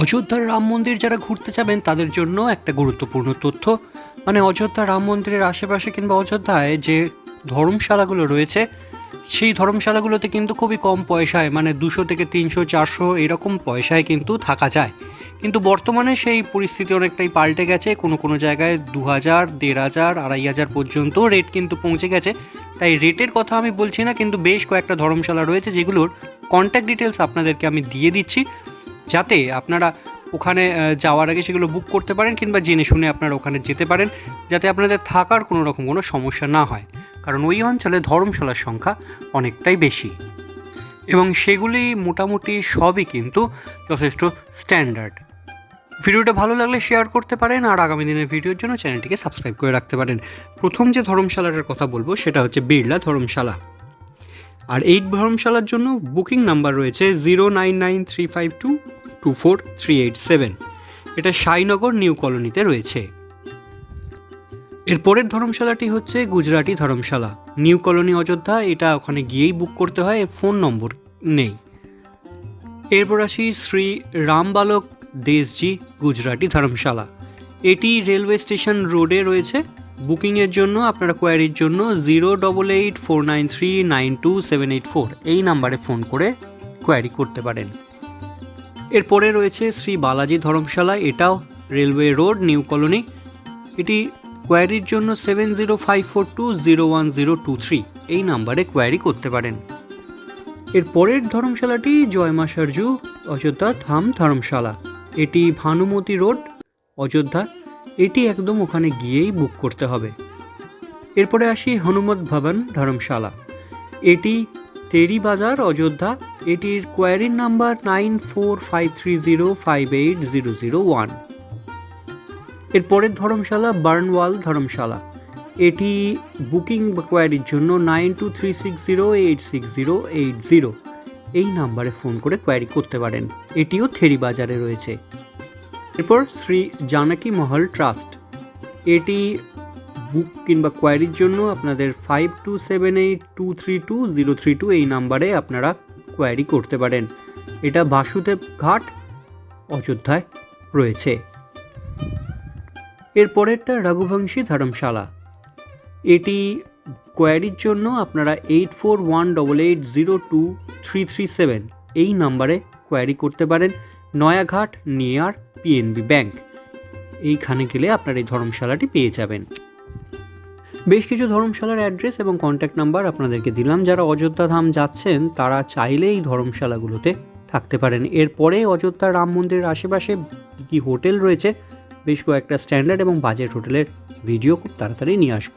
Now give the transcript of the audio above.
অযোধ্যার রাম মন্দির যারা ঘুরতে যাবেন, তাদের জন্য একটা গুরুত্বপূর্ণ তথ্য। মানে অযোধ্যা রাম মন্দিরের আশেপাশে কিংবা অযোধ্যায় যে ধর্মশালাগুলো রয়েছে, সেই ধর্মশালাগুলোতে কিন্তু খুবই কম পয়সায় মানে দুশো থেকে তিনশো, চারশো এরকম পয়সায় কিন্তু থাকা যায়। কিন্তু বর্তমানে সেই পরিস্থিতি অনেকটাই পাল্টে গেছে। কোনো কোনো জায়গায় দু হাজার দেড় হাজার আড়াই হাজার পর্যন্ত রেট কিন্তু পৌঁছে গেছে। তাই রেটের কথা আমি বলছি না, কিন্তু বেশ কয়েকটা ধর্মশালা রয়েছে যেগুলোর কন্ট্যাক্ট ডিটেলস আপনাদেরকে আমি দিয়ে দিচ্ছি। যাতে আপনারা ওখানে যাওয়ার আগে সেগুলো বুক করতে পারেন কিংবা জেনে শুনে আপনারা ওখানে যেতে পারেন, যাতে আপনাদের থাকার কোনো রকম কোনো সমস্যা না হয়। কারণ ওই অঞ্চলে ধর্মশালার সংখ্যা অনেকটাই বেশি। এবং সেগুলি মোটামুটি সবই কিন্তু যথেষ্ট স্ট্যান্ডার্ড ভিডিওটা ভালো লাগলে শেয়ার করতে পারেন, আর আগামী দিনের ভিডিওর জন্য চ্যানেলটিকে সাবস্ক্রাইব করে রাখতে পারেন। প্রথম যে ধর্মশালাটার কথা বলব, সেটা হচ্ছে বিড়লা ধর্মশালা। আর এই ধর্মশালার জন্য বুকিং নাম্বার রয়েছে zero nine nine three five two two four three eight seven এটা সাইনগর নিউ কলোনিতে রয়েছে। এর পরের ধর্মশালাটি হচ্ছে গুজরাটি ধর্মশালা। নিউ কলোনি অযোধ্যা, এটা ওখানে গিয়েই বুক করতে হয় ফোন নম্বর নেই। এরপর আসি শ্রী রামবালক দেশজি গুজরাটি ধর্মশালা। এটি রেলওয়ে স্টেশন রোডে রয়েছে। বুকিংয়ের জন্য, আপনারা কোয়ারির জন্য zero double eight four nine three nine two seven eight four এই নাম্বারে ফোন করে কোয়ারি করতে পারেন। এরপরে রয়েছে শ্রী বালাজি ধর্মশালা, এটাও রেলওয়ে রোড, নিউ কলোনি। এটি কোয়ারির জন্য seven zero five four two zero one zero two three এই নাম্বারে কোয়ারি করতে পারেন। এর পরের ধর্মশালাটি জয়মা সরজু অযোধ্যা ধাম ধর্মশালা। এটি ভানুমতি রোড, অযোধ্যা। এটি একদম ওখানে গিয়েই বুক করতে হবে। এরপরে আসি হনুমত ভবন ধর্মশালা। এটি তেরি বাজার, অযোধ্যা। এটির কোয়ারির number nine four five three zero five eight zero zero one এরপরের ধর্মশালা, বার্নওয়াল ধর্মশালা। এটি বুকিং বা কোয়ারির জন্য nine two three six zero eight six zero eight zero এই নাম্বারে ফোন করে কোয়ারি করতে পারেন। এটিও থেরি বাজারে রয়েছে। এরপর শ্রী জানকী মহল ট্রাস্ট এটি বুক কিংবা কোয়ারির জন্য আপনাদের five two seven eight two three two zero three two এই নাম্বারে আপনারা কোয়ারি করতে পারেন। এটা বাসুদেব ঘাট অযোধ্যায় রয়েছে। এর পরেরটা রঘুবংশী ধর্মশালা। এটি কোয়ারির জন্য আপনারা eight four one double eight zero two three three seven এই নাম্বারে কোয়ারি করতে পারেন। নয়াঘাট, নিয়ার পিএনবি ব্যাংক এইখানে গেলে আপনার এই ধর্মশালাটি পেয়ে যাবেন। বেশ কিছু ধর্মশালার অ্যাড্রেস এবং কন্ট্যাক্ট নাম্বার আপনাদেরকে দিলাম। যারা অযোধ্যা ধাম যাচ্ছেন, তারা চাইলে এই ধর্মশালাগুলোতে থাকতে পারেন। এরপরে অযোধ্যা রাম মন্দিরের আশেপাশে কী কী হোটেল রয়েছে, বেশ কয়েকটা স্ট্যান্ডার্ড এবং বাজেট হোটেলের ভিডিও খুব তাড়াতাড়ি নিয়ে আসব।